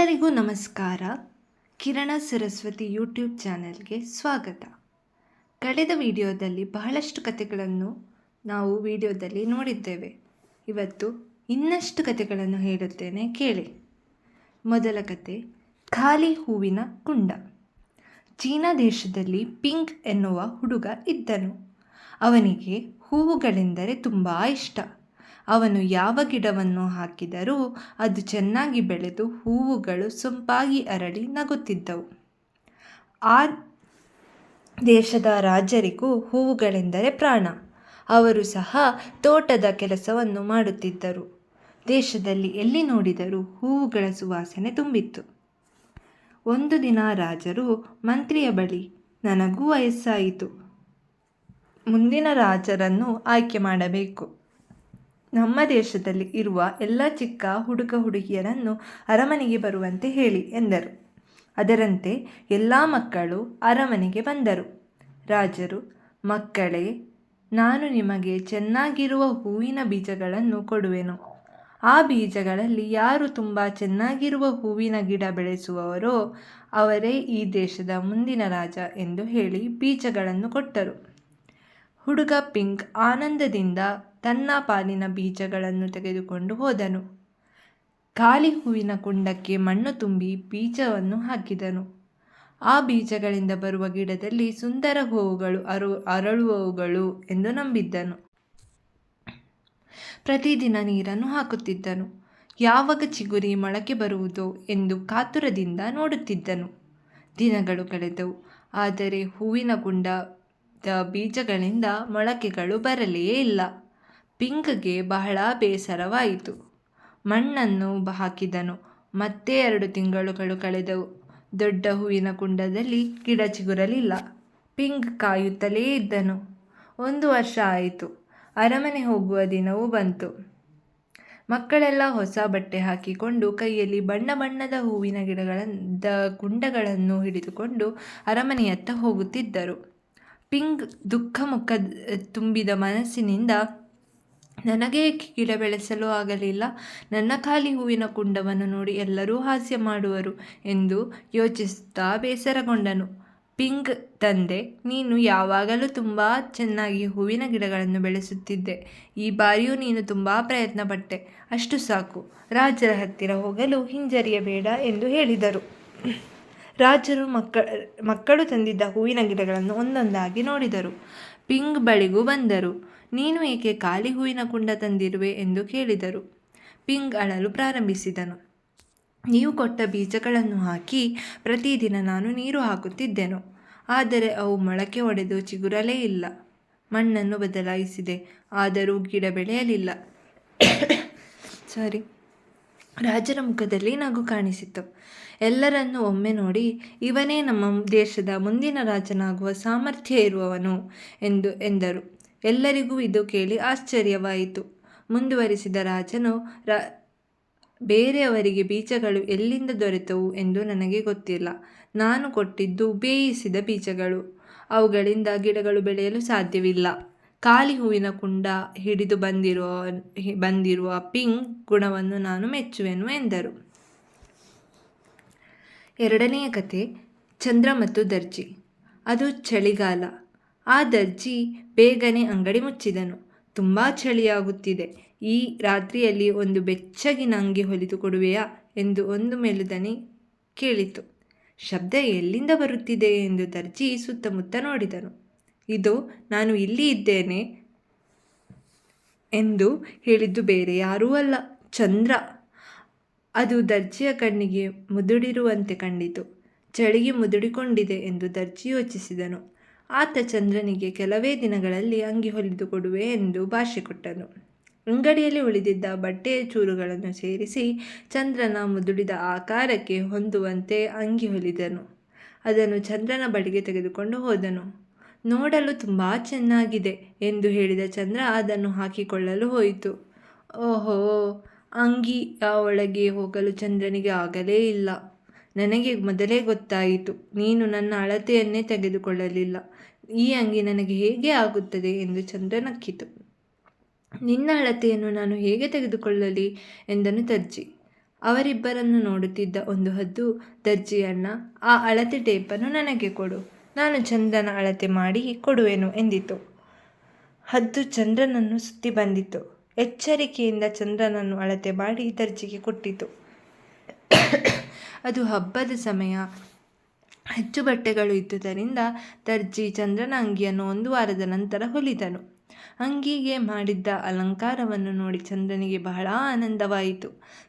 ಎಲ್ಲರಿಗೂ ನಮಸ್ಕಾರ. ಕಿರಣ ಸರಸ್ವತಿ ಯೂಟ್ಯೂಬ್ ಚಾನೆಲ್ಗೆ ಸ್ವಾಗತ. ಕಳೆದ ವಿಡಿಯೋದಲ್ಲಿ ಬಹಳಷ್ಟು ಕಥೆಗಳನ್ನು ನಾವು ವಿಡಿಯೋದಲ್ಲಿ ನೋಡಿದ್ದೇವೆ. ಇವತ್ತು ಇನ್ನಷ್ಟು ಕಥೆಗಳನ್ನು ಹೇಳುತ್ತೇನೆ ಕೇಳಿ. ಮೊದಲ ಕತೆ, ಖಾಲಿ ಹೂವಿನ ಕುಂಡ. ಚೀನಾ ದೇಶದಲ್ಲಿ ಪಿಂಕ್ ಎನ್ನುವ ಹುಡುಗ ಇದ್ದನು. ಅವನಿಗೆ ಹೂವುಗಳೆಂದರೆ ತುಂಬ ಇಷ್ಟ. ಅವನು ಯಾವ ಗಿಡವನ್ನು ಹಾಕಿದರೂ ಅದು ಚೆನ್ನಾಗಿ ಬೆಳೆದು ಹೂವುಗಳು ಸೊಂಪಾಗಿ ಅರಳಿ ನಗುತ್ತಿದ್ದವು. ಆ ದೇಶದ ರಾಜರಿಗೂ ಹೂವುಗಳೆಂದರೆ ಪ್ರಾಣ. ಅವರು ಸಹ ತೋಟದ ಕೆಲಸವನ್ನು ಮಾಡುತ್ತಿದ್ದರು. ದೇಶದಲ್ಲಿ ಎಲ್ಲಿ ನೋಡಿದರೂ ಹೂವುಗಳ ಸುವಾಸನೆ ತುಂಬಿತ್ತು. ಒಂದು ದಿನ ರಾಜರು, ಮಂತ್ರಿಯ ಬಳಿ, ನನಗೂ ವಯಸ್ಸಾಯಿತು. ಮುಂದಿನ ರಾಜರನ್ನು ಆಯ್ಕೆ ಮಾಡಬೇಕು. ನಮ್ಮ ದೇಶದಲ್ಲಿ ಇರುವ ಎಲ್ಲ ಚಿಕ್ಕ ಹುಡುಗ ಹುಡುಗಿಯರನ್ನು ಅರಮನೆಗೆ ಬರುವಂತೆ ಹೇಳಿ ಎಂದರು. ಅದರಂತೆ ಎಲ್ಲ ಮಕ್ಕಳು ಅರಮನೆಗೆ ಬಂದರು. ರಾಜರು, ಮಕ್ಕಳೇ, ನಾನು ನಿಮಗೆ ಚೆನ್ನಾಗಿರುವ ಹೂವಿನ ಬೀಜಗಳನ್ನು ಕೊಡುವೆನು. ಆ ಬೀಜಗಳಲ್ಲಿ ಯಾರು ತುಂಬ ಚೆನ್ನಾಗಿರುವ ಹೂವಿನ ಗಿಡ ಬೆಳೆಸುವವರೋ ಅವರೇ ಈ ದೇಶದ ಮುಂದಿನ ರಾಜ ಎಂದು ಹೇಳಿ ಬೀಜಗಳನ್ನು ಕೊಟ್ಟರು. ಹುಡುಗ ಪಿಂಕ್ ಆನಂದದಿಂದ ತನ್ನ ಪಾಲಿನ ಬೀಜಗಳನ್ನು ತೆಗೆದುಕೊಂಡು ಹೋದನು. ಖಾಲಿ ಹೂವಿನ ಕುಂಡಕ್ಕೆ ಮಣ್ಣು ತುಂಬಿ ಬೀಜವನ್ನು ಹಾಕಿದನು. ಆ ಬೀಜಗಳಿಂದ ಬರುವ ಗಿಡದಲ್ಲಿ ಸುಂದರ ಹೂವುಗಳು ಅರು, ಅರಳುವವುಗಳು ಎಂದು ನಂಬಿದ್ದನು. ಪ್ರತಿದಿನ ನೀರನ್ನು ಹಾಕುತ್ತಿದ್ದನು. ಯಾವಾಗ ಚಿಗುರಿ ಮೊಳಕೆ ಬರುವುದೋ ಎಂದು ಕಾತುರದಿಂದ ನೋಡುತ್ತಿದ್ದನು. ದಿನಗಳು ಕಳೆದವು. ಆದರೆ ಹೂವಿನ ಕುಂಡದ ಬೀಜಗಳಿಂದ ಮೊಳಕೆಗಳು ಬರಲೇ ಇಲ್ಲ. ಪಿಂಕ್ಗೆ ಬಹಳ ಬೇಸರವಾಯಿತು. ಮಣ್ಣನ್ನು ಹಾಕಿದನು. ಮತ್ತೆ ಎರಡು ತಿಂಗಳುಗಳು ಕಳೆದವು. ದೊಡ್ಡ ಹೂವಿನ ಕುಂಡದಲ್ಲಿ ಗಿಡ ಚಿಗುರಲಿಲ್ಲ. ಪಿಂಕ್ ಕಾಯುತ್ತಲೇ ಇದ್ದನು. ಒಂದು ವರ್ಷ ಆಯಿತು. ಅರಮನೆ ಹೋಗುವ ದಿನವೂ ಬಂತು. ಮಕ್ಕಳೆಲ್ಲ ಹೊಸ ಬಟ್ಟೆ ಹಾಕಿಕೊಂಡು ಕೈಯಲ್ಲಿ ಬಣ್ಣ ಬಣ್ಣದ ಹೂವಿನ ಗಿಡಗಳ ಕುಂಡಗಳನ್ನು ಹಿಡಿದುಕೊಂಡು ಅರಮನೆಯತ್ತ ಹೋಗುತ್ತಿದ್ದರು. ಪಿಂಗ್ ದುಃಖ ಮುಖ ತುಂಬಿದ ಮನಸ್ಸಿನಿಂದ ನನಗೆ ಗಿಡ ಬೆಳೆಸಲು ಆಗಲಿಲ್ಲ. ನನ್ನ ಖಾಲಿ ಹೂವಿನ ಕುಂಡವನ್ನು ನೋಡಿ ಎಲ್ಲರೂ ಹಾಸ್ಯ ಮಾಡುವರು ಎಂದು ಯೋಚಿಸುತ್ತಾ ಬೇಸರಗೊಂಡನು. ಪಿಂಗ್ ತಂದೆ, ನೀನು ಯಾವಾಗಲೂ ತುಂಬ ಚೆನ್ನಾಗಿ ಹೂವಿನ ಗಿಡಗಳನ್ನು ಬೆಳೆಸುತ್ತಿದ್ದೆ. ಈ ಬಾರಿಯೂ ನೀನು ತುಂಬ ಪ್ರಯತ್ನ ಪಟ್ಟೆ ಅಷ್ಟು ಸಾಕು. ರಾಜರ ಹತ್ತಿರ ಹೋಗಲು ಹಿಂಜರಿಯಬೇಡ ಎಂದು ಹೇಳಿದರು. ರಾಜರು ಮಕ್ಕ, ಮಕ್ಕಳು ತಂದಿದ್ದ ಹೂವಿನ ಗಿಡಗಳನ್ನು ಒಂದೊಂದಾಗಿ ನೋಡಿದರು. ಪಿಂಗ್ ಬಳಿಗೂ ಬಂದರು. ನೀನು ಏಕೆ ಖಾಲಿ ಹೂವಿನ ಕುಂಡ ತಂದಿರುವೆ ಎಂದು ಕೇಳಿದರು. ಪಿಂಗ್ ಅಳಲು ಪ್ರಾರಂಭಿಸಿದನು. ನೀವು ಕೊಟ್ಟ ಬೀಜಗಳನ್ನು ಹಾಕಿ ಪ್ರತಿದಿನ ನಾನು ನೀರು ಹಾಕುತ್ತಿದ್ದೆನು. ಆದರೆ ಅವು ಮೊಳಕೆ ಒಡೆದು ಚಿಗುರಲೇ ಇಲ್ಲ. ಮಣ್ಣನ್ನು ಬದಲಾಯಿಸಿದೆ. ಆದರೂ ಗಿಡ ಬೆಳೆಯಲಿಲ್ಲ. ಸಾರಿ ರಾಜರ ಮುಖದಲ್ಲಿ ನಗು ಕಾಣಿಸಿತು. ಎಲ್ಲರನ್ನು ಒಮ್ಮೆ ನೋಡಿ, ಇವನೇ ನಮ್ಮ ದೇಶದ ಮುಂದಿನ ರಾಜನಾಗುವ ಸಾಮರ್ಥ್ಯ ಇರುವವನು ಎಂದು ಎಂದರು. ಎಲ್ಲರಿಗೂ ಇದು ಕೇಳಿ ಆಶ್ಚರ್ಯವಾಯಿತು. ಮುಂದುವರಿಸಿದ ರಾಜನು, ರ, ಬೇರೆಯವರಿಗೆ ಬೀಜಗಳು ಎಲ್ಲಿಂದ ದೊರೆತವು ಎಂದು ನನಗೆ ಗೊತ್ತಿಲ್ಲ. ನಾನು ಕೊಟ್ಟಿದ್ದು ಬೇಯಿಸಿದ ಬೀಜಗಳು. ಅವುಗಳಿಂದ ಗಿಡಗಳು ಬೆಳೆಯಲು ಸಾಧ್ಯವಿಲ್ಲ. ಖಾಲಿ ಹೂವಿನ ಕುಂಡ ಹಿಡಿದು ಬಂದಿರುವ ಬಂದಿರುವ ಪಿಂಗ್ ಗುಣವನ್ನು ನಾನು ಮೆಚ್ಚುವೆನು ಎಂದರು. ಎರಡನೆಯ ಕತೆ ಚಂದ್ರ ಮತ್ತು ದರ್ಜಿ. ಅದು ಚಳಿಗಾಲ. ಆ ದರ್ಜಿ ಬೇಗನೆ ಅಂಗಡಿ ಮುಚ್ಚಿದನು. ತುಂಬ ಚಳಿಯಾಗುತ್ತಿದೆ. ಈ ರಾತ್ರಿಯಲ್ಲಿ ಒಂದು ಬೆಚ್ಚಗಿನ ಅಂಗಿ ಹೊಲಿದು ಕೊಡುವೆಯಾ ಎಂದು ಒಂದು ಮೆಲುದನಿ ಕೇಳಿತು. ಶಬ್ದ ಎಲ್ಲಿಂದ ಬರುತ್ತಿದೆ ಎಂದು ದರ್ಜಿ ಸುತ್ತಮುತ್ತ ನೋಡಿದನು. ಇದು, ನಾನು ಇಲ್ಲಿ ಇದ್ದೇನೆ ಎಂದು ಹೇಳಿದ್ದು ಬೇರೆ ಯಾರೂ ಅಲ್ಲ. ಚಂದ್ರ. ಅದು ದರ್ಜಿಯ ಕಣ್ಣಿಗೆ ಮುದುಡಿರುವಂತೆ ಕಂಡಿತು. ಚಳಿಗೆ ಮುದುಡಿಕೊಂಡಿದೆ ಎಂದು ದರ್ಜಿ ಯೋಚಿಸಿದನು. ಆತ ಚಂದ್ರನಿಗೆ ಕೆಲವೇ ದಿನಗಳಲ್ಲಿ ಅಂಗಿ ಹೊಲಿದು ಕೊಡುವೆ ಎಂದು ಭಾಷೆ ಕೊಟ್ಟನು. ಅಂಗಡಿಯಲ್ಲಿ ಉಳಿದಿದ್ದ ಬಟ್ಟೆಯ ಚೂರುಗಳನ್ನು ಸೇರಿಸಿ ಚಂದ್ರನ ಮುದುಡಿದ ಆಕಾರಕ್ಕೆ ಹೊಂದುವಂತೆ ಅಂಗಿ ಹೊಲಿದನು. ಅದನ್ನು ಚಂದ್ರನ ಬಳಿಗೆ ತೆಗೆದುಕೊಂಡು ಹೋದನು. ನೋಡಲು ತುಂಬ ಚೆನ್ನಾಗಿದೆ ಎಂದು ಹೇಳಿದ ಚಂದ್ರ ಅದನ್ನು ಹಾಕಿಕೊಳ್ಳಲು ಹೋಯಿತು. ಓಹೋ, ಅಂಗಿ ಆ ಒಳಗೆ ಹೋಗಲು ಚಂದ್ರನಿಗೆ ಆಗಲೇ ಇಲ್ಲ. ನನಗೆ ಮೊದಲೇ ಗೊತ್ತಾಯಿತು. ನೀನು ನನ್ನ ಅಳತೆಯನ್ನೇ ತೆಗೆದುಕೊಳ್ಳಲಿಲ್ಲ. ಈ ಅಂಗಿ ನನಗೆ ಹೇಗೆ ಆಗುತ್ತದೆ ಎಂದು ಚಂದ್ರ ನಕ್ಕಿತು ನಿನ್ನ ಅಳತೆಯನ್ನು ನಾನು ಹೇಗೆ ತೆಗೆದುಕೊಳ್ಳಲಿ ಎಂದನು ದರ್ಜಿ. ಅವರಿಬ್ಬರನ್ನು ನೋಡುತ್ತಿದ್ದ ಒಂದು ಹದ್ದು ದರ್ಜಿಯಣ್ಣ ಆ ಅಳತೆ ಟೇಪನ್ನು ನನಗೆ ಕೊಡು. ನಾನು ಚಂದ್ರನ ಅಳತೆ ಮಾಡಿ ಕೊಡುವೆನು ಎಂದಿತು. ಹದ್ದು ಚಂದ್ರನನ್ನು ಸುತ್ತಿ ಬಂದಿತು. ಎಚ್ಚರಿಕೆಯಿಂದ ಚಂದ್ರನನ್ನು ಅಳತೆ ಮಾಡಿ ದರ್ಜಿಗೆ ಕೊಟ್ಟಿತು. ಅದು ಹಬ್ಬದ ಸಮಯ. ಹೆಚ್ಚು ಬಟ್ಟೆಗಳು ಇದ್ದುದರಿಂದ ದರ್ಜಿ ಚಂದ್ರನ ಅಂಗಿಯನ್ನು ಒಂದು ವಾರದ ನಂತರ ಹೊಲಿದನು. ಅಂಗಿಗೆ ಮಾಡಿದ್ದ ಅಲಂಕಾರವನ್ನು ನೋಡಿ ಚಂದ್ರನಿಗೆ ಬಹಳ ಆನಂದವಾಯಿತು.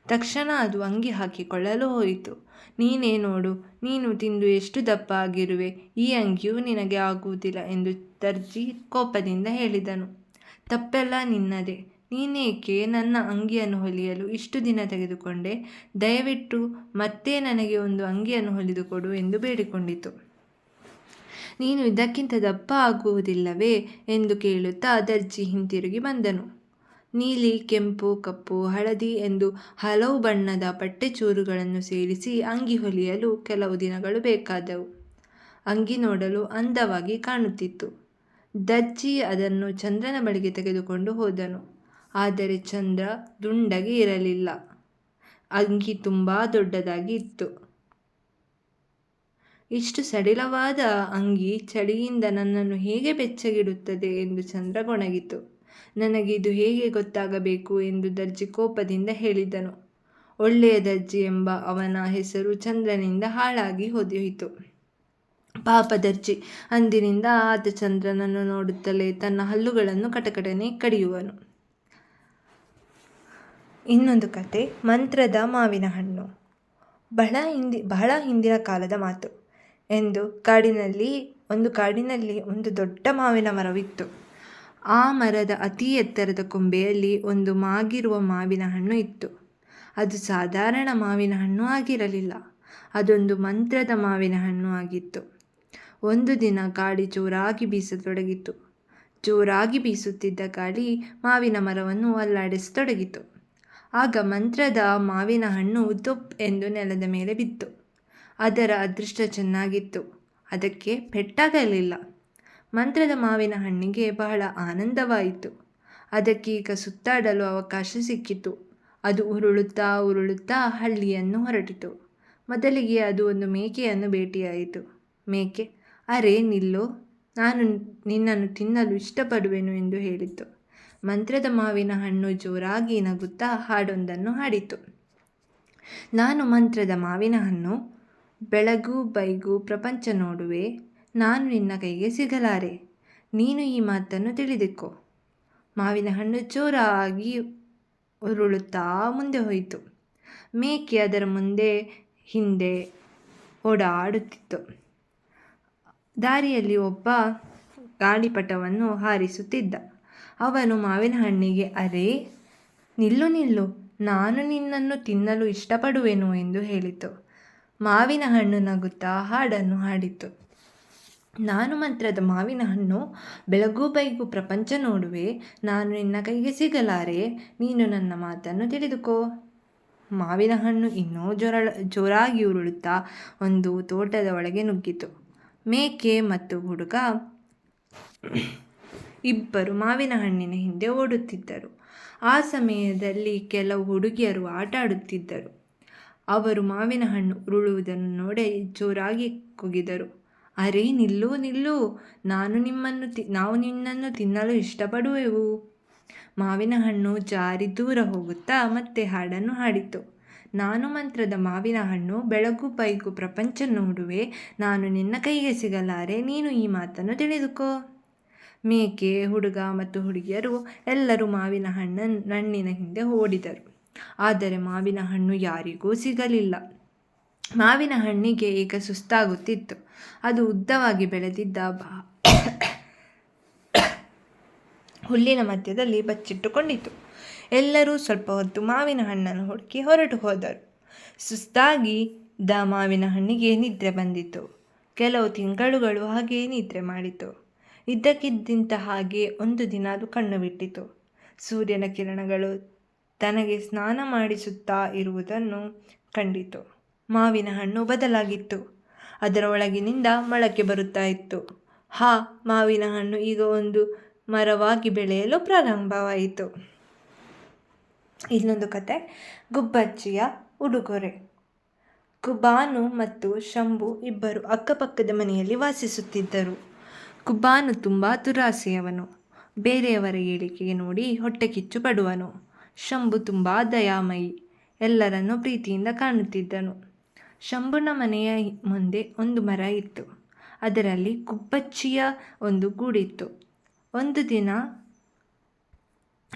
ತಕ್ಷಣ ಅದು ಅಂಗಿ ಹಾಕಿಕೊಳ್ಳಲು ಹೋಯಿತು. ನೀನೇ ನೋಡು, ನೀನು ತಿಂದು ಎಷ್ಟು ದಪ್ಪ ಆಗಿರುವೆ, ಈ ಅಂಗಿಯು ನಿನಗೆ ಆಗುವುದಿಲ್ಲ ಎಂದು ದರ್ಜಿ ಕೋಪದಿಂದ ಹೇಳಿದನು. ತಪ್ಪೆಲ್ಲ ನಿನ್ನದೇ ನೀನೇಕೆ ನನ್ನ ಅಂಗಿಯನ್ನು ಹೊಲಿಯಲು ಇಷ್ಟು ದಿನ ತೆಗೆದುಕೊಂಡೆ? ದಯವಿಟ್ಟು ಮತ್ತೆ ನನಗೆ ಒಂದು ಅಂಗಿಯನ್ನು ಹೊಲಿದುಕೊಡು ಎಂದು ಬೇಡಿಕೊಂಡಿತು. ನೀನು ಇದಕ್ಕಿಂತ ದಪ್ಪ ಆಗುವುದಿಲ್ಲವೇ ಎಂದು ಕೇಳುತ್ತಾ ದರ್ಜಿ ಹಿಂತಿರುಗಿ ಬಂದನು. ನೀಲಿ, ಕೆಂಪು, ಕಪ್ಪು, ಹಳದಿ ಎಂದು ಹಲವು ಬಣ್ಣದ ಪಟ್ಟೆ ಚೂರುಗಳನ್ನು ಸೇರಿಸಿ ಅಂಗಿ ಹೊಲಿಯಲು ಕೆಲವು ದಿನಗಳು ಬೇಕಾದವು. ಅಂಗಿ ನೋಡಲು ಅಂದವಾಗಿ ಕಾಣುತ್ತಿತ್ತು. ದರ್ಜಿ ಅದನ್ನು ಚಂದ್ರನ ಬಳಿಗೆ ತೆಗೆದುಕೊಂಡು ಹೋದನು. ಆದರೆ ಚಂದ್ರ ದುಂಡಗೆ ಇರಲಿಲ್ಲ. ಅಂಗಿ ತುಂಬ ದೊಡ್ಡದಾಗಿ ಇತ್ತು ಇಷ್ಟು ಸಡಿಲವಾದ ಅಂಗಿ ಚಳಿಯಿಂದ ನನ್ನನ್ನು ಹೇಗೆ ಬೆಚ್ಚಗಿಡುತ್ತದೆ ಎಂದು ಚಂದ್ರ ಗೊಣಗಿತು. ನನಗೆ ಇದು ಹೇಗೆ ಗೊತ್ತಾಗಬೇಕು ಎಂದು ದರ್ಜಿ ಕೋಪದಿಂದ ಹೇಳಿದನು. ಒಳ್ಳೆಯ ದರ್ಜಿ ಎಂಬ ಅವನ ಹೆಸರು ಚಂದ್ರನಿಂದ ಹಾಳಾಗಿ ಹೊದೆಯಿತು ಪಾಪ ದರ್ಜಿ, ಅಂದಿನಿಂದ ಆತ ಚಂದ್ರನನ್ನು ನೋಡುತ್ತಲೇ ತನ್ನ ಹಲ್ಲುಗಳನ್ನು ಕಟಕಟನೆ ಕಡಿಯುವನು. ಇನ್ನೊಂದು ಕತೆ, ಮಂತ್ರದ ಮಾವಿನ ಹಣ್ಣು. ಬಹಳ ಹಿಂದಿ, ಬಹಳ ಹಿಂದಿನ ಕಾಲದ ಮಾತು ಎಂದು ಕಾಡಿನಲ್ಲಿ, ಒಂದು ಕಾಡಿನಲ್ಲಿ ಒಂದು ದೊಡ್ಡ ಮಾವಿನ ಮರವಿತ್ತು. ಆ ಮರದ ಅತಿ ಎತ್ತರದ ಕೊಂಬೆಯಲ್ಲಿ ಒಂದು ಮಾಗಿರುವ ಮಾವಿನ ಹಣ್ಣು ಇತ್ತು. ಅದು ಸಾಧಾರಣ ಮಾವಿನ ಹಣ್ಣು ಆಗಿರಲಿಲ್ಲ. ಅದೊಂದು ಮಂತ್ರದ ಮಾವಿನ ಹಣ್ಣು ಆಗಿತ್ತು. ಒಂದು ದಿನ ಗಾಳಿ ಜೋರಾಗಿ ಬೀಸತೊಡಗಿತು ಜೋರಾಗಿ ಬೀಸುತ್ತಿದ್ದ ಗಾಳಿ ಮಾವಿನ ಮರವನ್ನು ಅಲ್ಲಾಡಿಸತೊಡಗಿತು. ಆಗ ಮಂತ್ರದ ಮಾವಿನ ಹಣ್ಣು ತುಪ್ ಎಂದು ನೆಲದ ಮೇಲೆ ಬಿತ್ತು. ಅದರ ಅದೃಷ್ಟ ಚೆನ್ನಾಗಿತ್ತು. ಅದಕ್ಕೆ ಪೆಟ್ಟಾಗಲಿಲ್ಲ. ಮಂತ್ರದ ಮಾವಿನ ಹಣ್ಣಿಗೆ ಬಹಳ ಆನಂದವಾಯಿತು. ಅದಕ್ಕೀಗ ಸುತ್ತಾಡಲು ಅವಕಾಶ ಸಿಕ್ಕಿತು. ಅದು ಉರುಳುತ್ತಾ ಉರುಳುತ್ತಾ ಹಳ್ಳಿಯನ್ನು ಹೊರಟಿತು. ಮೊದಲಿಗೆ ಅದು ಒಂದು ಮೇಕೆಯನ್ನು ಭೇಟಿಯಾಯಿತು. ಮೇಕೆ, ಅರೆ ನಿಲ್ಲು. ನಾನು ನಿನ್ನನ್ನು ತಿನ್ನಲು ಇಷ್ಟಪಡುವೆನು ಎಂದು ಹೇಳಿತು ಮಂತ್ರದ ಮಾವಿನ ಹಣ್ಣು ಜೋರಾಗಿ ನಗುತ್ತಾ ಹಾಡೊಂದನ್ನು ಹಾಡಿತು. ನಾನು ಮಂತ್ರದ ಮಾವಿನ ಹಣ್ಣು, ಬೆಳಗು ಬೈಗು ಪ್ರಪಂಚ ನೋಡುವೆ, ನಾನು ನಿನ್ನ ಕೈಗೆ ಸಿಗಲಾರೆ, ನೀನು ಈ ಮಾತನ್ನು ತಿಳಿದಿಕ್ಕೋ ಮಾವಿನ ಹಣ್ಣು ಜೋರಾಗಿ ಉರುಳುತ್ತಾ ಮುಂದೆ ಹೋಯಿತು. ಮೇಕೆ ಅದರ ಮುಂದೆ, ಹಿಂದೆ ಓಡಾಡುತ್ತಿತ್ತು. ದಾರಿಯಲ್ಲಿ ಒಬ್ಬ ಗಾಳಿಪಟವನ್ನು ಹಾರಿಸುತ್ತಿದ್ದ. ಅವನು ಮಾವಿನ ಹಣ್ಣಿಗೆ, ಅರೆ, ನಿಲ್ಲು ನಿಲ್ಲು, ನಾನು ನಿನ್ನನ್ನು ತಿನ್ನಲು ಇಷ್ಟಪಡುವೆನು ಎಂದು ಹೇಳಿತು. ಮಾವಿನ ಹಣ್ಣು ನಗುತ್ತಾ ಹಾಡನ್ನು ಹಾಡಿತು. ನಾನು ಮಂತ್ರದ ಮಾವಿನ ಹಣ್ಣು ಬೆಳಗು ಬೈಗು ಪ್ರಪಂಚ ನೋಡುವೆ, ನಾನು ನಿನ್ನ ಕೈಗೆ ಸಿಗಲಾರೆ, ನೀನು ನನ್ನ ಮಾತನ್ನು ತಿಳಿದುಕೋ. ಮಾವಿನ ಹಣ್ಣು ಇನ್ನೂ ಜೋರ ಜೋರಾಗಿ ಉರುಳುತ್ತಾ ಒಂದು ತೋಟದ ಒಳಗೆ ನುಗ್ಗಿತು. ಮೇಕೆ ಮತ್ತು ಹುಡುಗ ಇಬ್ಬರು ಮಾವಿನ ಹಣ್ಣಿನ ಹಿಂದೆ ಓಡುತ್ತಿದ್ದರು. ಆ ಸಮಯದಲ್ಲಿ ಕೆಲವು ಹುಡುಗಿಯರು ಆಟ ಆಡುತ್ತಿದ್ದರು ಅವರು ಮಾವಿನ ಹಣ್ಣು ಉರುಳುವುದನ್ನು ನೋಡಿ ಜೋರಾಗಿ ಕುಗಿದರು ಅರೆ, ನಿಲ್ಲು ನಿಲ್ಲು. ನಾನು ನಿಮ್ಮನ್ನು ತಿ, ನಾವು ನಿನ್ನನ್ನು ತಿನ್ನಲು ಇಷ್ಟಪಡುವೆವು. ಮಾವಿನ ಹಣ್ಣು ಜಾರಿ ದೂರ ಹೋಗುತ್ತಾ ಮತ್ತೆ ಹಾಡನ್ನು ಹಾಡಿತು. ನಾನು ಮಂತ್ರದ ಮಾವಿನ ಹಣ್ಣು ಬೆಳಗು ಪೈಗು ಪ್ರಪಂಚ ನೋಡುವೆ. ನಾನು ನಿನ್ನ ಕೈಗೆ ಸಿಗಲಾರೆ. ನೀನು ಈ ಮಾತನ್ನು ತಿಳಿದುಕೋ. ಮೇಕೆ, ಹುಡುಗ ಮತ್ತು ಹುಡುಗಿಯರು ಎಲ್ಲರೂ ಮಾವಿನ ಹಣ್ಣನ್ನು ಹಣ್ಣಿನ ಹಿಂದೆ ಓಡಿದರು. ಆದರೆ ಮಾವಿನ ಹಣ್ಣು ಯಾರಿಗೂ ಸಿಗಲಿಲ್ಲ. ಮಾವಿನ ಹಣ್ಣಿಗೆ ಈಗ ಸುಸ್ತಾಗುತ್ತಿತ್ತು. ಅದು ಉದ್ದವಾಗಿ ಬೆಳೆದಿದ್ದ ಬಾ ಹುಲ್ಲಿನ ಮಧ್ಯದಲ್ಲಿ ಬಚ್ಚಿಟ್ಟುಕೊಂಡಿತು ಎಲ್ಲರೂ ಸ್ವಲ್ಪ ಹೊತ್ತು ಮಾವಿನ ಹಣ್ಣನ್ನು ಹುಡುಕಿ ಹೊರಟು ಹೋದರು. ಸುಸ್ತಾಗಿ ದ ಮಾವಿನ ಹಣ್ಣಿಗೆ ನಿದ್ರೆ ಬಂದಿತು ಕೆಲವು ತಿಂಗಳುಗಳು ಹಾಗೆಯೇ ನಿದ್ರೆ ಮಾಡಿತು. ಇದ್ದಕ್ಕಿದ್ದಂತ ಹಾಗೆ ಒಂದು ದಿನ ಅದು ಕಣ್ಣು ಬಿಟ್ಟಿತು ಸೂರ್ಯನ ಕಿರಣಗಳು ತನಗೆ ಸ್ನಾನ ಮಾಡಿಸುತ್ತಾ ಇರುವುದನ್ನು ಕಂಡಿತು. ಮಾವಿನ ಹಣ್ಣು ಬದಲಾಗಿತ್ತು. ಅದರ ಒಳಗಿನಿಂದ ಮೊಳಕೆ ಬರುತ್ತಾ ಇತ್ತು. ಹಾ, ಮಾವಿನ ಹಣ್ಣು ಈಗ ಒಂದು ಮರವಾಗಿ ಬೆಳೆಯಲು ಪ್ರಾರಂಭವಾಯಿತು. ಇನ್ನೊಂದು ಕತೆ. ಗುಬ್ಬಚ್ಚಿಯ ಉಡುಗೊರೆ. ಕುಬಾನು ಮತ್ತು ಶಂಭು ಇಬ್ಬರು ಅಕ್ಕಪಕ್ಕದ ಮನೆಯಲ್ಲಿ ವಾಸಿಸುತ್ತಿದ್ದರು. ಕುಬಾನು ತುಂಬ ದುರಾಸೆಯವನು. ಬೇರೆಯವರ ಹೇಳಿಕೆಗೆ ನೋಡಿ ಹೊಟ್ಟೆ ಕಿಚ್ಚು ಪಡುವನು. ಶಂಭು ತುಂಬ ದಯಾಮಯಿ. ಎಲ್ಲರನ್ನು ಪ್ರೀತಿಯಿಂದ ಕಾಣುತ್ತಿದ್ದನು. ಶಂಭುನ ಮನೆಯ ಮುಂದೆ ಒಂದು ಮರ ಇತ್ತು. ಅದರಲ್ಲಿ ಕುಬ್ಬಚ್ಚಿಯ ಒಂದು ಗೂಡಿತ್ತು. ಒಂದು ದಿನ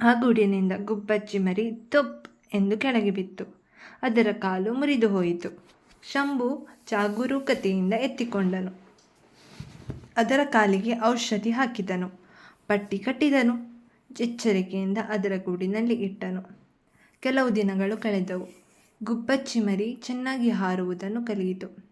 ಆ ಗೂಡಿನಿಂದ ಗುಬ್ಬಚ್ಚಿ ಮರಿ ತೊಪ್ ಎಂದು ಕೆಳಗೆ ಬಿತ್ತು. ಅದರ ಕಾಲು ಮುರಿದು ಹೋಯಿತು. ಶಂಭು ಜಾಗರೂಕತೆಯಿಂದ ಎತ್ತಿಕೊಂಡನು. ಅದರ ಕಾಲಿಗೆ ಔಷಧಿ ಹಾಕಿದನು. ಪಟ್ಟಿ ಕಟ್ಟಿದನು. ಎಚ್ಚರಿಕೆಯಿಂದ ಅದರ ಗೂಡಿನಲ್ಲಿ ಇಟ್ಟನು. ಕೆಲವು ದಿನಗಳು ಕಳೆದವು. ಗುಬ್ಬಚ್ಚಿ ಮರಿ ಚೆನ್ನಾಗಿ ಹಾರುವುದನ್ನು ಕಲಿಯಿತು.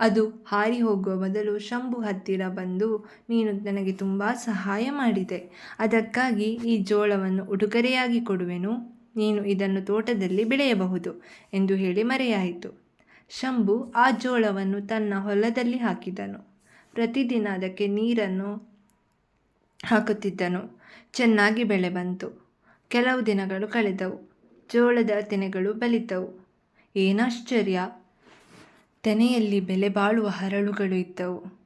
ಅದು ಹಾರಿ ಹೋಗುವ ಬದಲು ಶಂಭು ಹತ್ತಿರ ಬಂದು, ನೀನು ನನಗೆ ತುಂಬ ಸಹಾಯ ಮಾಡಿದೆ. ಅದಕ್ಕಾಗಿ ಈ ಜೋಳವನ್ನು ಉಡುಗೊರೆಯಾಗಿ ಕೊಡುವೆನು. ನೀನು ಇದನ್ನು ತೋಟದಲ್ಲಿ ಬೆಳೆಯಬಹುದು ಎಂದು ಹೇಳಿ ಮರೆಯಾಯಿತು. ಶಂಭು ಆ ಜೋಳವನ್ನು ತನ್ನ ಹೊಲದಲ್ಲಿ ಹಾಕಿದನು. ಪ್ರತಿದಿನ ಅದಕ್ಕೆ ನೀರನ್ನು ಹಾಕುತ್ತಿದ್ದನು. ಚೆನ್ನಾಗಿ ಬೆಳೆ ಬಂತು. ಕೆಲವು ದಿನಗಳು ಕಳೆದವು. ಜೋಳದ ತೆನೆಗಳು ಬಲಿತವು. ಏನಾಶ್ಚರ್ಯ ತೆನೆಯಲ್ಲಿ ಬೆಲೆ ಬಾಳುವ ಹರಳುಗಳು ಇದ್ದವು.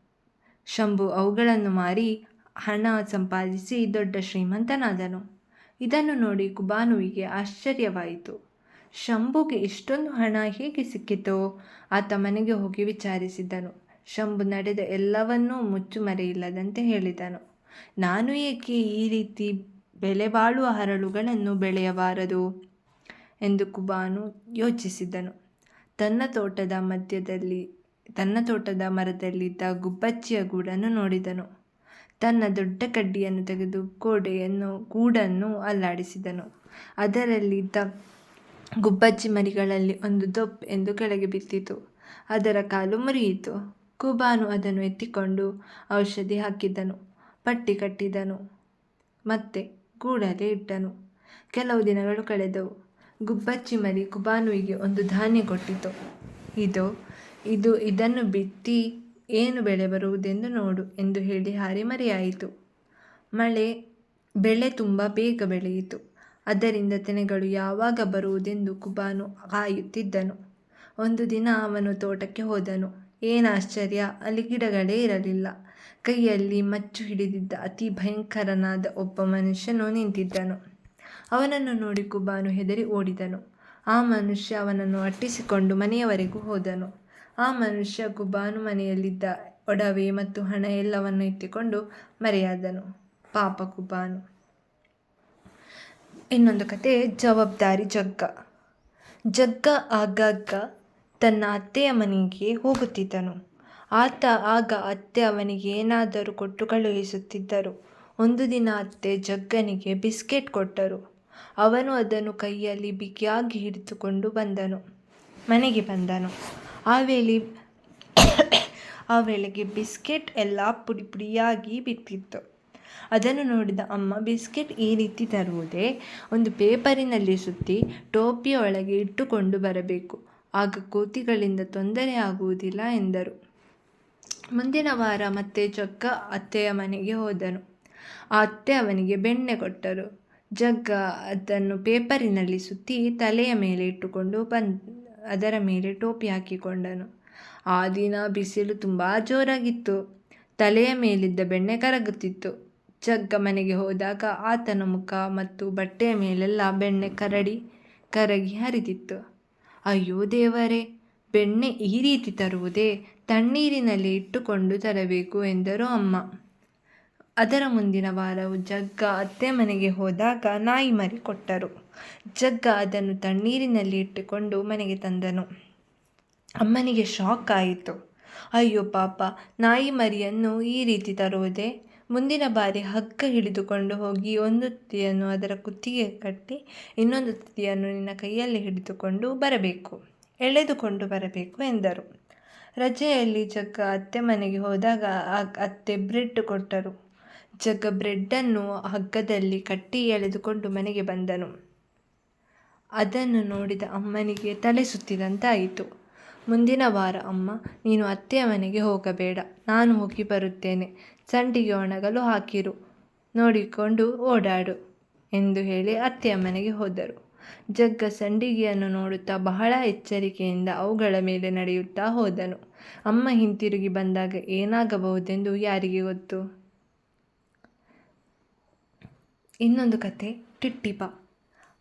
ಶಂಭು ಅವುಗಳನ್ನು ಮಾರಿ ಹಣ ಸಂಪಾದಿಸಿ ದೊಡ್ಡ ಶ್ರೀಮಂತನಾದನು. ಇದನ್ನು ನೋಡಿ ಕುಬಾನುವಿಗೆ ಆಶ್ಚರ್ಯವಾಯಿತು. ಶಂಭುಗೆ ಇಷ್ಟೊಂದು ಹಣ ಹೇಗೆ ಸಿಕ್ಕಿತೋ ಆತ ಮನೆಗೆ ಹೋಗಿ ವಿಚಾರಿಸಿದನು ಶಂಭು ನಡೆದ ಎಲ್ಲವನ್ನೂ ಮುಚ್ಚುಮರೆಯಿಲ್ಲದಂತೆ ಹೇಳಿದನು. ನಾನು ಏಕೆ ಈ ರೀತಿ ಬೆಲೆ ಬಾಳುವ ಹರಳುಗಳನ್ನು ಬೆಳೆಯಬಾರದು? ಎಂದು ಕುಬಾನು ಯೋಚಿಸಿದನು. ತನ್ನ ತೋಟದ ಮಧ್ಯದಲ್ಲಿ, ತನ್ನ ತೋಟದ ಮರದಲ್ಲಿದ್ದ ಗುಬ್ಬಚ್ಚಿಯ ಗೂಡನ್ನು ನೋಡಿದನು. ತನ್ನ ದೊಡ್ಡ ಕಡ್ಡಿಯನ್ನು ತೆಗೆದು ಗೋಡೆಯನ್ನು, ಗೂಡನ್ನು ಅಲ್ಲಾಡಿಸಿದನು. ಅದರಲ್ಲಿದ್ದ ಗುಬ್ಬಚ್ಚಿ ಮರಿಗಳಲ್ಲಿ ಒಂದು ದೊಪ್ ಎಂದು ಕೆಳಗೆ ಬಿದ್ದಿತು. ಅದರ ಕಾಲು ಮುರಿಯಿತು. ಕುಬಾನು ಅದನ್ನು ಎತ್ತಿಕೊಂಡು ಔಷಧಿ ಹಾಕಿದ್ದನು, ಪಟ್ಟಿ ಕಟ್ಟಿದನು ಮತ್ತೆ ಕೂಡಲೇ ಇಟ್ಟನು. ಕೆಲವು ದಿನಗಳು ಕಳೆದವು. ಗುಬ್ಬಚ್ಚಿ ಮರಿ ಕುಬಾನುವಿಗೆ ಒಂದು ಧಾನ್ಯ ಕೊಟ್ಟಿತು. ಇದು ಇದು ಇದನ್ನು ಬಿತ್ತಿ ಏನು ಬೆಳೆ ಬರುವುದೆಂದು ನೋಡು ಎಂದು ಹೇಳಿ ಹಾರಿ ಮರೆಯಾಯಿತು. ಮಳೆ, ಬೆಳೆ ತುಂಬ ಬೇಗ ಬೆಳೆಯಿತು. ಅದರಿಂದ ತೆನೆಗಳು ಯಾವಾಗ ಬರುವುದೆಂದು ಕುಬಾನು ಕಾಯುತ್ತಿದ್ದನು ಒಂದು ದಿನ ಅವನು ತೋಟಕ್ಕೆ ಹೋದನು. ಏನಾಶ್ಚರ್ಯ ಅಲ್ಲಿ ಗಿಡಗಳೇ ಇರಲಿಲ್ಲ. ಕೈಯಲ್ಲಿ ಮಚ್ಚು ಹಿಡಿದಿದ್ದ ಅತಿ ಭಯಂಕರನಾದ ಒಬ್ಬ ಮನುಷ್ಯನು ನಿಂತಿದ್ದನು. ಅವನನ್ನು ನೋಡಿ ಕುಬಾನು ಹೆದರಿ ಓಡಿದನು. ಆ ಮನುಷ್ಯ ಅವನನ್ನು ಅಟ್ಟಿಸಿಕೊಂಡು ಮನೆಯವರೆಗೂ ಹೋದನು. ಆ ಮನುಷ್ಯ ಕುಬಾನು ಮನೆಯಲ್ಲಿದ್ದ ಒಡವೆ ಮತ್ತು ಹಣ ಎಲ್ಲವನ್ನು ಎತ್ತಿಕೊಂಡು ಮರೆಯಾದನು. ಪಾಪ ಕುಬಾನು. ಇನ್ನೊಂದು ಕತೆ, ಜವಾಬ್ದಾರಿ ಜಗ್ಗ. ಜಗ್ಗ ಆಗಾಗ ತನ್ನ ಅತ್ತೆಯ ಮನೆಗೆ ಹೋಗುತ್ತಿದ್ದನು. ಆತ ಆಗ ಅತ್ತೆ ಅವನಿಗೆ ಏನಾದರೂ ಕೊಟ್ಟು ಕಳುಹಿಸುತ್ತಿದ್ದರು. ಒಂದು ದಿನ ಅತ್ತೆ ಜಗ್ಗನಿಗೆ ಬಿಸ್ಕೆಟ್ ಕೊಟ್ಟರು. ಅವನು ಅದನ್ನು ಕೈಯಲ್ಲಿ ಬಿಗಿಯಾಗಿ ಹಿಡಿದುಕೊಂಡು ಬಂದನು. ಮನೆಗೆ ಬಂದನು. ಆ ವೇಳೆ ಆ ವೇಳೆಗೆ ಬಿಸ್ಕೆಟ್ ಎಲ್ಲ ಪುಡಿ ಪುಡಿಯಾಗಿ ಬಿತ್ತಿತ್ತು ಅದನ್ನು ನೋಡಿದ ಅಮ್ಮ, ಬಿಸ್ಕೆಟ್ ಈ ರೀತಿ ತರುವುದೇ? ಒಂದು ಪೇಪರಿನಲ್ಲಿ ಸುತ್ತಿ ಟೋಪಿಯ ಒಳಗೆ ಇಟ್ಟುಕೊಂಡು ಬರಬೇಕು. ಆಗ ಕೋತಿಗಳಿಂದ ತೊಂದರೆ ಆಗುವುದಿಲ್ಲ ಎಂದರು. ಮುಂದಿನ ವಾರ ಮತ್ತೆ ಜಗ್ಗ ಅತ್ತೆಯ ಮನೆಗೆ ಹೋದನು. ಆ ಅತ್ತೆ ಅವನಿಗೆ ಬೆಣ್ಣೆ ಕೊಟ್ಟರು. ಜಗ್ಗ ಅದನ್ನು ಪೇಪರಿನಲ್ಲಿ ಸುತ್ತಿ ತಲೆಯ ಮೇಲೆ ಇಟ್ಟುಕೊಂಡು ಬಂದ್, ಅದರ ಮೇಲೆ ಟೋಪಿ ಹಾಕಿಕೊಂಡನು. ಆ ದಿನ ಬಿಸಿಲು ತುಂಬ ಜೋರಾಗಿತ್ತು. ತಲೆಯ ಮೇಲಿದ್ದ ಬೆಣ್ಣೆ ಕರಗುತ್ತಿತ್ತು. ಜಗ್ಗ ಮನೆಗೆ ಹೋದಾಗ ಆತನ ಮುಖ ಮತ್ತು ಬಟ್ಟೆಯ ಮೇಲೆಲ್ಲ ಬೆಣ್ಣೆ ಕರಡಿ, ಕರಗಿ ಹರಿದಿತ್ತು. ಅಯ್ಯೋ ದೇವರೇ, ಬೆಣ್ಣೆ ಈ ರೀತಿ ತರುವುದೇ ತಣ್ಣೀರಿನಲ್ಲಿ ಇಟ್ಟುಕೊಂಡು ತರಬೇಕು ಎಂದರು ಅಮ್ಮ. ಅದರ ಮುಂದಿನ ವಾರವು ಜಗ್ಗ ಅತ್ತೆ ಮನೆಗೆ ಹೋದಾಗ ನಾಯಿ ಮರಿ ಕೊಟ್ಟರು. ಜಗ್ಗ ಅದನ್ನು ತಣ್ಣೀರಿನಲ್ಲಿ ಇಟ್ಟುಕೊಂಡು ಮನೆಗೆ ತಂದನು. ಅಮ್ಮನಿಗೆ ಶಾಕ್ ಆಯಿತು. ಅಯ್ಯೋ ಪಾಪ, ನಾಯಿ ಮರಿಯನ್ನು ಈ ರೀತಿ ತರುವುದೇ ಮುಂದಿನ ಬಾರಿ ಹಗ್ಗ ಹಿಡಿದುಕೊಂಡು ಹೋಗಿ ಒಂದು ತುದಿಯನ್ನು ಅದರ ಕುತ್ತಿಗೆ ಕಟ್ಟಿ ಇನ್ನೊಂದು ತುದಿಯನ್ನು ನಿನ್ನ ಕೈಯಲ್ಲಿ ಹಿಡಿದುಕೊಂಡು ಬರಬೇಕು, ಎಳೆದುಕೊಂಡು ಬರಬೇಕು ಎಂದರು. ರಜೆಯಲ್ಲಿ ಜಗ್ಗ ಅತ್ತೆ ಮನೆಗೆ ಹೋದಾಗ ಅತ್ತೆ ಬ್ರೆಡ್ ಕೊಟ್ಟರು. ಜಗ್ಗ ಬ್ರೆಡ್ಡನ್ನು ಹಗ್ಗದಲ್ಲಿ ಕಟ್ಟಿ ಎಳೆದುಕೊಂಡು ಮನೆಗೆ ಬಂದನು. ಅದನ್ನು ನೋಡಿದ ಅಮ್ಮನಿಗೆ ತಲೆ ಸುತ್ತಿದಂತಾಯಿತು. ಮುಂದಿನ ವಾರ ಅಮ್ಮ, ನೀನು ಅತ್ತೆಯ ಮನೆಗೆ ಹೋಗಬೇಡ, ನಾನು ಹೋಗಿ ಬರುತ್ತೇನೆ ಸಂಡಿಗೆ ಒಣಗಲು ಹಾಕಿರು. ನೋಡಿಕೊಂಡು ಓಡಾಡು ಎಂದು ಹೇಳಿ ಅತ್ತೆಯ ಮನೆಗೆ ಹೋದರು. ಜಗ್ಗ ಸಂಡಿಗೆಯನ್ನು ನೋಡುತ್ತಾ ಬಹಳ ಎಚ್ಚರಿಕೆಯಿಂದ ಅವುಗಳ ಮೇಲೆ ನಡೆಯುತ್ತಾ ಹೋದನು. ಅಮ್ಮ ಹಿಂತಿರುಗಿ ಬಂದಾಗ ಏನಾಗಬಹುದೆಂದು ಯಾರಿಗೆ ಗೊತ್ತು? ಇನ್ನೊಂದು ಕತೆ ಟಿಟ್ಟಿಪ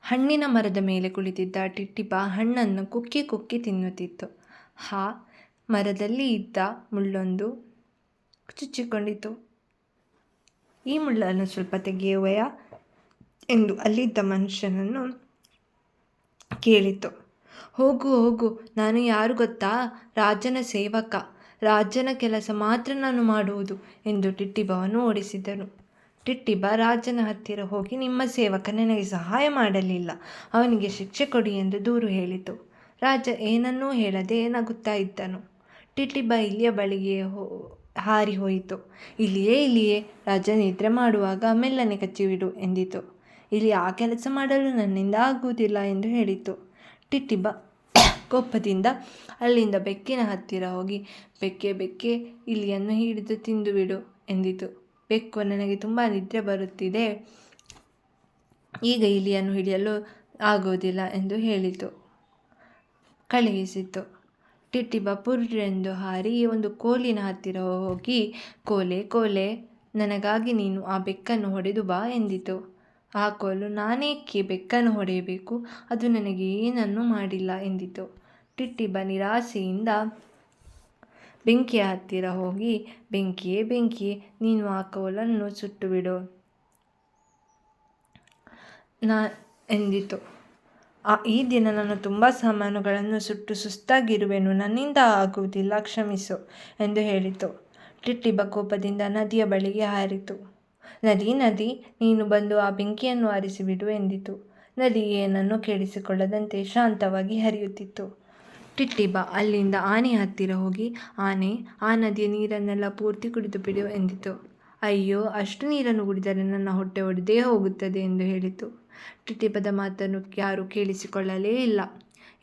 ಹಣ್ಣಿನ ಮರದ ಮೇಲೆ ಕುಳಿತಿದ್ದ ಟಿಟ್ಟಿಪ ಹಣ್ಣನ್ನು ಕುಕ್ಕಿ ಕುಕ್ಕಿ ತಿನ್ನುತ್ತಿತ್ತು. ಹಾ, ಮರದಲ್ಲಿ ಇದ್ದ ಮುಳ್ಳೊಂದು ಚುಚ್ಚಿಕೊಂಡಿತು. ಈ ಮುಳ್ಳನ್ನು ಸ್ವಲ್ಪ ತೆಗೆಯುವೆಯಾ ಎಂದು ಅಲ್ಲಿದ್ದ ಮನುಷ್ಯನನ್ನು ಕೇಳಿತು. ಹೋಗು ಹೋಗು, ನಾನು ಯಾರು ಗೊತ್ತಾ? ರಾಜನ ಸೇವಕ. ರಾಜನ ಕೆಲಸ ಮಾತ್ರ ನಾನು ಮಾಡುವುದು ಎಂದು ಟಿಟ್ಟಿಬವನ್ನು ಓಡಿಸಿದನು. ಟಿಟ್ಟಿಬ ರಾಜನ ಹತ್ತಿರ ಹೋಗಿ ನಿಮ್ಮ ಸೇವಕ ನನಗೆ ಸಹಾಯ ಮಾಡಲಿಲ್ಲ. ಅವನಿಗೆ ಶಿಕ್ಷೆ ಕೊಡಿ ಎಂದು ದೂರು ಹೇಳಿತು. ರಾಜ ಏನನ್ನೂ ಹೇಳದೆ ನಗುತ್ತಾ ಇದ್ದನು. ಟಿಟ್ಟಿಬ ಇಲ್ಲಿಯ ಬಳಿಗೆ ಹೋ ಹಾರಿ ಹೋಯಿತು. ಇಲ್ಲಿಯೇ ಇಲ್ಲಿಯೇ ರಾಜ ನಿದ್ರೆ ಮಾಡುವಾಗ ಮೆಲ್ಲನೆ ಕಚ್ಚಿಬಿಡು ಎಂದಿತು. ಇಲ್ಲಿ ಆ ಕೆಲಸ ಮಾಡಲು ನನ್ನಿಂದ ಆಗುವುದಿಲ್ಲ ಎಂದು ಹೇಳಿತು. ಟಿಟ್ಟಿಬ ಕೋಪದಿಂದ ಅಲ್ಲಿಂದ ಬೆಕ್ಕಿನ ಹತ್ತಿರ ಹೋಗಿ, ಬೆಕ್ಕೆ ಬೆಕ್ಕೆ ಇಲಿಯನ್ನು ಹಿಡಿದು ತಿಂದು ಬಿಡು ಎಂದಿತು. ಬೆಕ್ಕು ನನಗೆ ತುಂಬ ನಿದ್ರೆ ಬರುತ್ತಿದೆ. ಈಗ ಇಲಿಯನ್ನು ಹಿಡಿಯಲು ಆಗುವುದಿಲ್ಲ ಎಂದು ಹೇಳಿತು. ಕಳುಹಿಸಿತು. ಟಿಟ್ಟಿಬ ಬಪುರ್ರೆಂದು ಹಾರಿ ಒಂದು ಕೋಲಿನ ಹತ್ತಿರ ಹೋಗಿ, ಕೋಲೆ ಕೋಲೆ, ನನಗಾಗಿ ನೀನು ಆ ಬೆಕ್ಕನ್ನು ಹೊಡೆದು ಬಾ ಎಂದಿತು. ಆ ಕೋಲು, ನಾನೇಕೆ ಬೆಕ್ಕನ್ನು ಹೊಡೆಯಬೇಕು? ಅದು ನನಗೆ ಏನನ್ನೂ ಮಾಡಿಲ್ಲ ಎಂದಿತು. ಟಿಟ್ಟಿಬ ನಿರಾಸೆಯಿಂದ ಬೆಂಕಿಯ ಹತ್ತಿರ ಹೋಗಿ, ಬೆಂಕಿಯೇ ಬೆಂಕಿಯೇ ನೀನು ಆ ಕೋಲನ್ನು ಸುಟ್ಟು ಬಿಡು ನಾ ಎಂದಿತು. ಆ ಈ ದಿನ ನಾನು ತುಂಬ ಸಾಮಾನುಗಳನ್ನು ಸುಟ್ಟು ಸುಸ್ತಾಗಿರುವೆನು, ನನ್ನಿಂದ ಆಗುವುದಿಲ್ಲ, ಕ್ಷಮಿಸು ಎಂದು ಹೇಳಿತು. ಟಿಟ್ಟಿಬ ಕೋಪದಿಂದ ನದಿಯ ಬಳಿಗೆ ಹಾರಿತು. ನದಿ ನದಿ, ನೀನು ಬಂದು ಆ ಬೆಂಕಿಯನ್ನು ಆರಿಸಿಬಿಡು ಎಂದಿತು. ನದಿ ಏನನ್ನು ಕೇಳಿಸಿಕೊಳ್ಳದಂತೆ ಶಾಂತವಾಗಿ ಹರಿಯುತ್ತಿತ್ತು. ಟಿಟ್ಟಿಬ ಅಲ್ಲಿಂದ ಆನೆ ಹತ್ತಿರ ಹೋಗಿ, ಆನೆ, ಆ ನದಿಯ ನೀರನ್ನೆಲ್ಲ ಪೂರ್ತಿ ಕುಡಿದು ಬಿಡು ಎಂದಿತು. ಅಯ್ಯೋ, ಅಷ್ಟು ನೀರನ್ನು ಕುಡಿದರೆ ನನ್ನ ಹೊಟ್ಟೆ ಒಡೆದೇ ಹೋಗುತ್ತದೆ ಎಂದು ಹೇಳಿತು. ಟಿಟ್ಟಿಬದ ಮಾತನ್ನು ಯಾರೂ ಕೇಳಿಸಿಕೊಳ್ಳಲೇ ಇಲ್ಲ.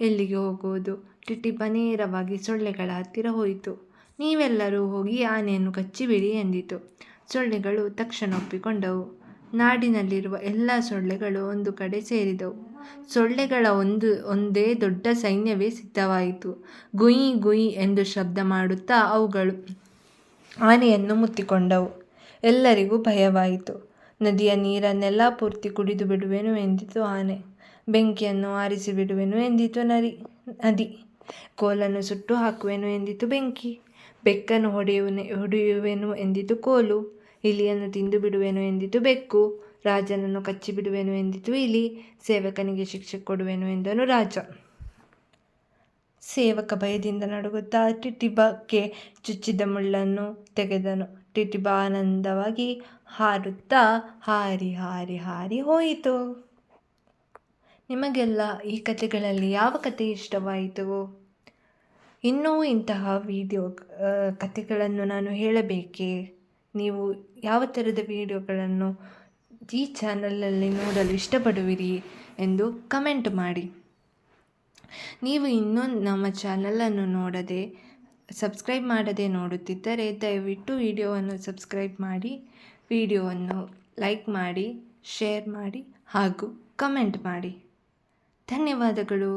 ಎಲ್ಲಿಗೆ ಹೋಗುವುದು? ಟಿಟಿ ನೇರವಾಗಿ ಸೊಳ್ಳೆಗಳ ಹತ್ತಿರ ಹೋಯಿತು. ನೀವೆಲ್ಲರೂ ಹೋಗಿ ಆನೆಯನ್ನು ಕಚ್ಚಿಬಿಡಿ ಎಂದಿತು. ಸೊಳ್ಳೆಗಳು ತಕ್ಷಣ ಒಪ್ಪಿಕೊಂಡವು. ನಾಡಿನಲ್ಲಿರುವ ಎಲ್ಲ ಸೊಳ್ಳೆಗಳು ಒಂದು ಕಡೆ ಸೇರಿದವು. ಸೊಳ್ಳೆಗಳ ಒಂದು, ಒಂದೇ ದೊಡ್ಡ ಸೈನ್ಯವೇ ಸಿದ್ಧವಾಯಿತು. ಗುಯಿ ಗುಯಿ ಎಂದು ಶಬ್ದ ಮಾಡುತ್ತಾ ಅವುಗಳು ಆನೆಯನ್ನು ಮುತ್ತಿಕೊಂಡವು. ಎಲ್ಲರಿಗೂ ಭಯವಾಯಿತು. ನದಿಯ ನೀರನ್ನೆಲ್ಲ ಪೂರ್ತಿ ಕುಡಿದು ಬಿಡುವೆನು ಎಂದಿತು ಆನೆ. ಬೆಂಕಿಯನ್ನು ಆರಿಸಿ ಬಿಡುವೆನು ಎಂದಿತು ನರಿ, ನದಿ. ಕೋಲನ್ನು ಸುಟ್ಟು ಹಾಕುವೆನು ಎಂದಿತು ಬೆಂಕಿ. ಬೆಕ್ಕನ್ನು ಹೊಡೆಯುವನೆ ಹೊಡೆಯುವೆನು ಎಂದಿತು ಕೋಲು. ಇಲಿಯನ್ನು ತಿಂದು ಬಿಡುವೆನು ಎಂದಿತು ಬೆಕ್ಕು. ರಾಜನನ್ನು ಕಚ್ಚಿ ಬಿಡುವೆನು ಎಂದಿತು ಇಲಿ. ಸೇವಕನಿಗೆ ಶಿಕ್ಷೆ ಕೊಡುವೆನು ಎಂದನು ರಾಜ. ಸೇವಕ ಭಯದಿಂದ ನಡುಗುತ್ತಾ ಟಿಟಿಬಕ್ಕೆ ಚುಚ್ಚಿದ ಮುಳ್ಳನ್ನು ತೆಗೆದನು. ಟಿಟಿಬ ಆನಂದವಾಗಿ ಹಾರುತ್ತಾ ಹಾರಿ ಹಾರಿ ಹಾರಿ ಹೋಯಿತು. ನಿಮಗೆಲ್ಲ ಈ ಕಥೆಗಳಲ್ಲಿ ಯಾವ ಕತೆ ಇಷ್ಟವಾಯಿತು? ಇನ್ನೂ ಇಂತಹ ವಿಡಿಯೋ ಕಥೆಗಳನ್ನು ನಾನು ಹೇಳಬೇಕೇ? ನೀವು ಯಾವ ಥರದ ವಿಡಿಯೋಗಳನ್ನು ಈ ಚಾನಲಲ್ಲಿ ನೋಡಲು ಇಷ್ಟಪಡುವಿರಿ ಎಂದು ಕಮೆಂಟ್ ಮಾಡಿ. ನೀವು ಇನ್ನೂ ನಮ್ಮ ಚಾನಲನ್ನು ನೋಡದೆ, ಸಬ್ಸ್ಕ್ರೈಬ್ ಮಾಡದೆ ನೋಡುತ್ತಿದ್ದರೆ ದಯವಿಟ್ಟು ವಿಡಿಯೋವನ್ನು ಸಬ್ಸ್ಕ್ರೈಬ್ ಮಾಡಿ. ವಿಡಿಯೋವನ್ನು ಲೈಕ್ ಮಾಡಿ ಶೇರ್ ಮಾಡಿ ಹಾಗೂ ಕಮೆಂಟ್ ಮಾಡಿ. ಧನ್ಯವಾದಗಳು.